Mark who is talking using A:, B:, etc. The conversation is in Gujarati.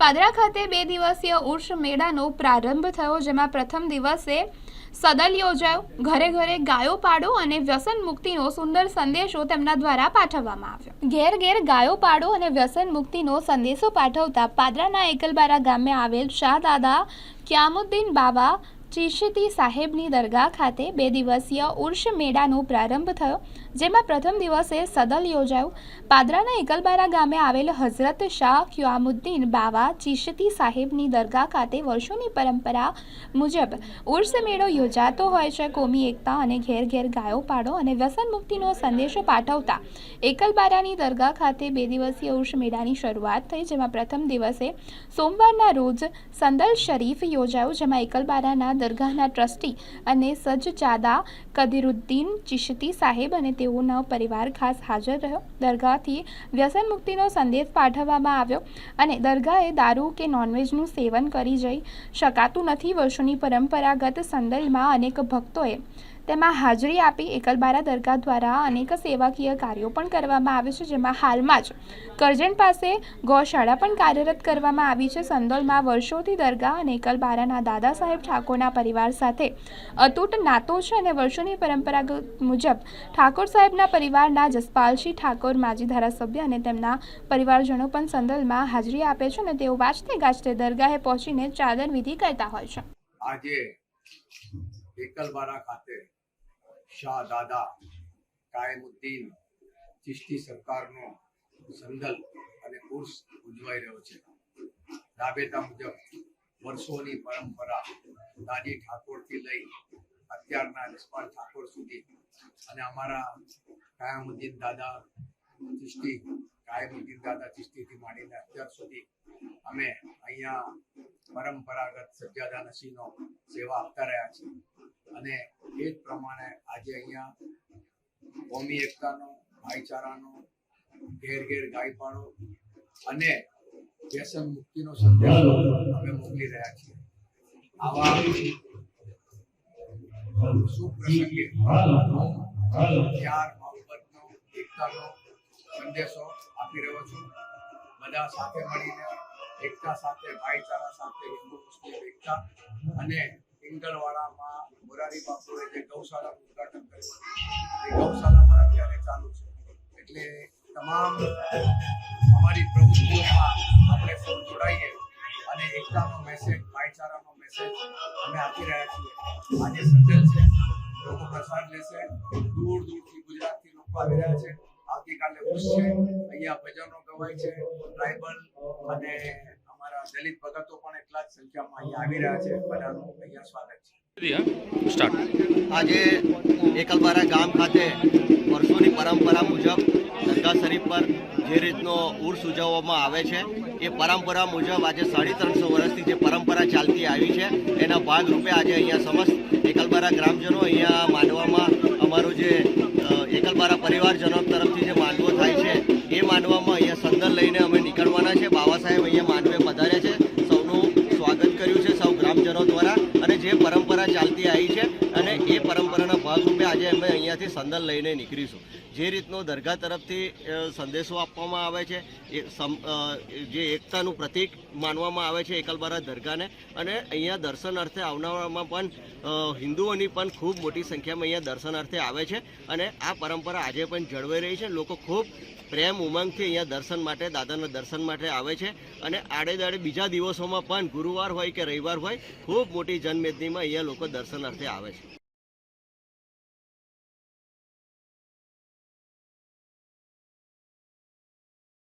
A: પાદરા ખાતે બે દિવસીય ઉર્ષ મેળાનો પ્રારંભ થયો, જેમાં પ્રથમ દિવસે સદલ યોજાયો. ઘરે ઘરે ગાયો પાડો અને વ્યસન મુક્તિનો સુંદર સંદેશો તેમના દ્વારા પાઠવવામાં આવ્યો. ઘેર ઘેર ગાયો પાડો અને વ્યસન મુક્તિનો સંદેશો પાઠવતા પાદરાના એકલબારા ગામે આવેલ શાહ દાદા ક્યામુદ્દીન બાવા ચિશ્તી સાહેબની દરગાહ ખાતે બે દિવસીય ઉર્ષ મેળાનો પ્રારંભ થયો, જેમાં પ્રથમ દિવસે સદલ યોજાયું. પાદરાના એકલબારા ગામે આવેલ હઝરત શાહ ક્યામુદ્દીન બાવા ચિશ્તી સાહેબની દરગાહ ખાતે વર્ષોની પરંપરા મુજબ ઉર્ષ મેળો યોજાતો હોય છે. કોમી એકતા અને ઘેર ઘેર ગાયો પાડો અને વ્યસન મુક્તિનો સંદેશો પાઠવતા એકલબારાની દરગાહ ખાતે બે દિવસીય ઉર્ષ મેળાની શરૂઆત થઈ, જેમાં પ્રથમ દિવસે સોમવારના રોજ સંદલ શરીફ યોજાયું, જેમાં એકલબારાના દરગાહના ટ્રસ્ટી અને સજ્જાદા કદીરુદ્દીન ચિશ્તી સાહેબ અને તેઓનો પરિવાર ખાસ હાજર રહ્યો. દરગાહથી વ્યસન મુક્તિનો સંદેશ પાઠવવામાં આવ્યો અને દરગાહે દારૂ કે નોનવેજનું સેવન કરી જઈ શકાતું નથી વર્ષોની પરંપરાગત સંદલમાં અનેક ભક્તોએ તેમાં હાજરી આપી એકલબારા દરગાહ દ્વારા અનેક સેવાકીય કાર્યો પણ કરવામાં આવે છે, જેમાં હાલમાં જ કરજણ પાસે ગૌશાળા પણ કાર્યરત કરવામાં આવી છે. સંદોલમાં વર્ષોથી દરગાહ અને એકલબારાના દાદા સાહેબ ઠાકોરના પરિવાર સાથે અતૂટ નાતો છે અને વર્ષોની પરંપરાગત મુજબ ઠાકોર સાહેબના પરિવારના જસપાલસિંહ ઠાકોર, માજી ધારાસભ્ય અને તેમના પરિવારજનો પણ સંદલમાં હાજરી આપે છે અને તેઓ વાંચતે ગાજતે દરગાહે પહોંચીને ચાદર વિધિ કરતા હોય છે.
B: આજે એકલબારા ખાતે શાહ દાદા કાયમુદ્દીન ચિશ્તી સરકારનો સંદલ અને ઉર્સ ઉજવાઈ રહ્યો છે. રાબેતા મુજબ વર્ષોની પરંપરા દાદી ઠાકોરથી લઈ અત્યારના જસપાલ ઠાકોર સુધી અને અમારા કાયમુદ્દીન દાદા ચિશ્તી, કાયમુદ્દીન દાદા ચિશ્તીથી માંડીને અત્યાર સુધી અમે અહીંયા પરંપરાગત સજ્જાદા નસીનો સેવા આપતા રહ્યા છીએ. અને એ જ પ્રમાણે આજે અહીંયા કોમી એકતાનો, ભાઈચારાનો, ઘેર ઘેર ગાય અને વ્યસન મુક્તિનો સંદેશ અમે મોકલી રહ્યા છીએ. આવા સુપ્રસંગે પ્યાર મોહબ્બતનો એકતાનો સંદેશો આપી રહ્યો છું. બધા સાથે મળીને, એકતા સાથે, ભાઈચારા સાથે હિન્દુ મુસ્લિમ એકતા અને પિંગલવાડામાં મોરારી બાપુએ જે ગૌશાળાનું ઉદઘાટન કર્યું એ ગૌશાળામાં અત્યારે ચાલુ છે. એટલે તમામ અમારી પ્રવૃત્તિઓમાં આપણે સૌ જોડાઈએ અને એકતાનો મેસેજ ભાઈચારાનો મેસેજ અમે આપી રહ્યા છીએ. આજે સજ્જન છે, લોકો પ્રસાદ લેશે, દૂર દૂરથી ગુજરાતથી લોકો આવી રહ્યા છે. આવતીકાલે ખુશ છે, અહીંયા ભજનો ગવાય છે ટ્રાઇબલ અને અમારા દલિત ભગતો પણ એટલા જ સંખ્યામાં અહીંયા આવી રહ્યા છે. બધાનું અહીંયા સ્વાગત છે.
C: આજે એકલબારા ગામ ખાતે વર્ષોની પરંપરા મુજબ દરગાહ શરીફ પર જે રીતનો ઉર્સ ઉજવવામાં આવે છે, એ પરંપરા મુજબ આજે સાડી ત્રણસો વર્ષથી જે પરંપરા ચાલતી આવી છે, એના ભાગરૂપે આજે અહીંયા સમસ્ત એકલબારા ગ્રામજનો અહીંયા માનવામાં અહીંયાથી સંદલ લઈને નીકળીશું. જે રીતનો દરગાહ તરફથી સંદેશો આપવામાં આવે છે, એ જે એકતાનું પ્રતીક માનવામાં આવે છે એકલબારા દરગાહને. અને અહીંયા દર્શન અર્થે આવનારામાં પણ હિન્દુઓની પણ ખૂબ મોટી સંખ્યામાં અહીંયા દર્શનાર્થે આવે છે. અને આ પરંપરા આજે પણ જળવાઈ રહી છે. લોકો ખૂબ પ્રેમ ઉમંગથી અહીંયા દર્શન માટે, દાદાના દર્શન માટે આવે છે. અને આડેદાડે બીજા દિવસોમાં પણ ગુરુવાર હોય કે રવિવાર હોય, ખૂબ મોટી જનમેદનીમાં અહીંયા લોકો દર્શનાર્થે આવે છે.